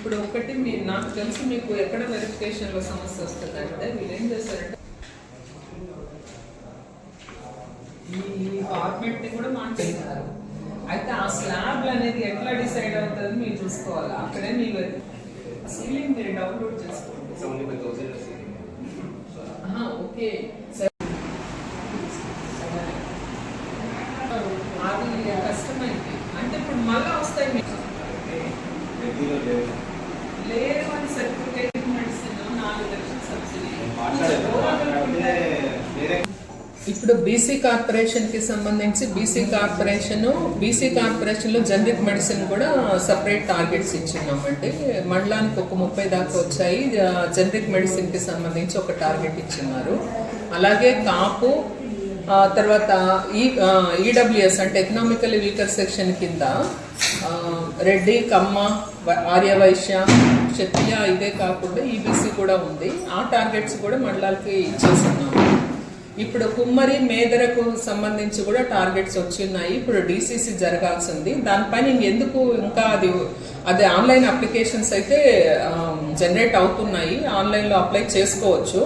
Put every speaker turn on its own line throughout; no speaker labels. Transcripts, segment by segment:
ఇప్పుడు ఒకటి మీ నాకు తెలిసి మీకు ఎక్కడ వెరిఫికేషన్లో సమస్య వస్తుందంటే వీళ్ళు ఏం చేస్తారంటే ఈ కూడా మార్చేస్తారు అయితే ఆ స్లాబ్ అనేది ఎట్లా డిసైడ్ అవుతుంది మీరు చూసుకోవాలి. అక్కడే మీ సీలింగ్ మీరు డౌన్లోడ్ చేసుకోండి. ఓకే. సరే. అది కష్టమైంది. అంటే ఇప్పుడు మళ్ళా వస్తాయి మీకు. లేదు అని సర్టిఫికేట్ మెడిసిన్ నాలుగు లక్షల సబ్సిడీ. ఇప్పుడు బీసీ కార్పొరేషన్కి సంబంధించి బీసీ కార్పొరేషన్ బీసీ కార్పొరేషన్లో జనరిక్ మెడిసిన్ కూడా సపరేట్ టార్గెట్స్ ఇచ్చినామండి. మండలానికి ఒక ముప్పై దాకా వచ్చాయి. జనరిక్ మెడిసిన్కి సంబంధించి ఒక టార్గెట్ ఇచ్చినారు. అలాగే కాపు తర్వాత ఈ ఈడబ్ల్యూఎస్ అంటే ఎకనామికల్ వీకర్ సెక్షన్ కింద రెడ్డి కమ్మ ఆర్యవైశ్య క్షత్రియ ఇదే కాకుండా ఈబీసీ కూడా ఉంది. ఆ టార్గెట్స్ కూడా మండలాలకి ఇచ్చేస్తున్నాము ఇప్పుడు కుమ్మరి మేదరకు సంబంధించి కూడా టార్గెట్స్ వచ్చిన్నాయి. ఇప్పుడు డీసీసీ జరగాల్సింది. దానిపైన ఎందుకు ఇంకా అది అది ఆన్లైన్ అప్లికేషన్స్ అయితే జనరేట్ అవుతున్నాయి. ఆన్లైన్లో అప్లై చేసుకోవచ్చు.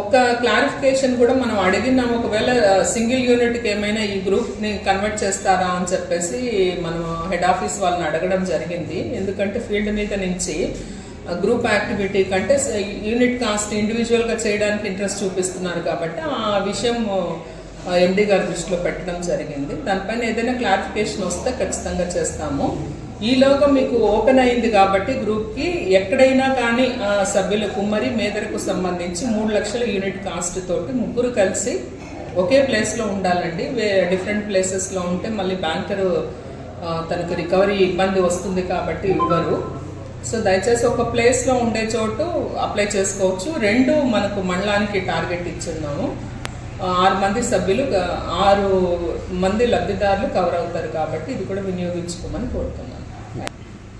ఒక క్లారిఫికేషన్ కూడా మనం అడిగినాం. ఒకవేళ సింగిల్ యూనిట్కి ఏమైనా ఈ గ్రూప్ని కన్వర్ట్ చేస్తారా అని చెప్పేసి మనం హెడ్ ఆఫీస్ వాళ్ళని అడగడం జరిగింది. ఎందుకంటే ఫీల్డ్ మీద నుంచి గ్రూప్ యాక్టివిటీ కంటే యూనిట్ కాస్ట్ ఇండివిజువల్గా చేయడానికి ఇంట్రెస్ట్ చూపిస్తున్నారు కాబట్టి ఆ విషయం ఎండి గారి దృష్టిలో పెట్టడం జరిగింది. దానిపైన ఏదైనా క్లారిఫికేషన్ వస్తే ఖచ్చితంగా చేస్తాము. ఈలోగా మీకు ఓపెన్ అయింది కాబట్టి గ్రూప్కి ఎక్కడైనా కానీ ఆ, కుమ్మరి మేదరకు సంబంధించి మూడు లక్షల యూనిట్ కాస్ట్ తోటి ముగ్గురు కలిసి ఒకే ప్లేస్లో ఉండాలండి. డిఫరెంట్ ప్లేసెస్లో ఉంటే మళ్ళీ బ్యాంకర్ తనకు రికవరీ ఇబ్బంది వస్తుంది కాబట్టి ఇవ్వరు. సో దయచేసి ఒక ప్లేస్లో ఉండే చోటు అప్లై చేసుకోవచ్చు. రెండు మనకు మండలానికి టార్గెట్ ఇచ్చున్నాము. ఆరు మంది సభ్యులు ఆరు మంది లబ్ధిదారులు కవర్ అవుతారు కాబట్టి ఇది కూడా వినియోగించుకోమని కోరుతున్నాను.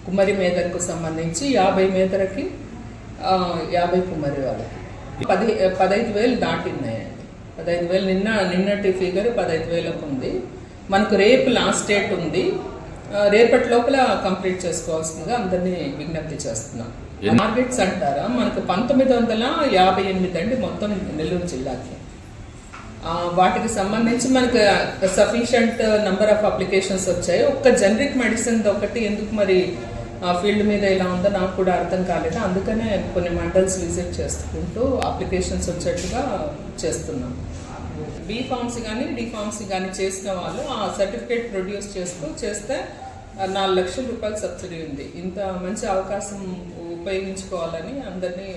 కుమ్మరి మేదరకు సంబంధించి యాభై మేదరకి యాభై కుమ్మరి వాళ్ళకి. పది పదహైదు వేలు దాటిన్నాయండి. పదహైదు వేలు నిన్న నిన్నటి ఫిగర్ పదహైదు వేలకు ఉంది. మనకు రేపు లాస్ట్ డేట్ ఉంది. రేపటి లోపల కంప్లీట్ చేసుకోవాల్సిందిగా అందరినీ విజ్ఞప్తి చేస్తున్నాం. టార్గెట్స్ అంటారా? మనకు పంతొమ్మిది వందల యాభై ఎనిమిది అండి మొత్తం నెల్లూరు జిల్లాకి. వాటికి సంబంధించి మనకు సఫిషియంట్ నంబర్ ఆఫ్ అప్లికేషన్స్ వచ్చాయి. ఒక్క జనరిక్ మెడిసిన్ ఒకటి ఎందుకు మరి ఆ ఫీల్డ్ మీద ఇలా ఉందో నాకు కూడా అర్థం కాలేదు. అందుకనే కొన్ని మండల్స్ విజిట్ చేసుకుంటూ అప్లికేషన్స్ వచ్చేట్టుగా చేస్తున్నాం. బీ ఫార్మ్స్ కానీ డి ఫార్మ్స్ కానీ చేసిన వాళ్ళు ఆ సర్టిఫికేట్ ప్రొడ్యూస్ చేస్తూ చేస్తే నాలుగు లక్షల రూపాయల సబ్సిడీ ఉంది. ఇంత మంచి అవకాశం ఉపయోగించుకోవాలని అందరినీ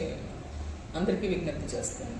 అందరికీ విజ్ఞప్తి చేస్తాను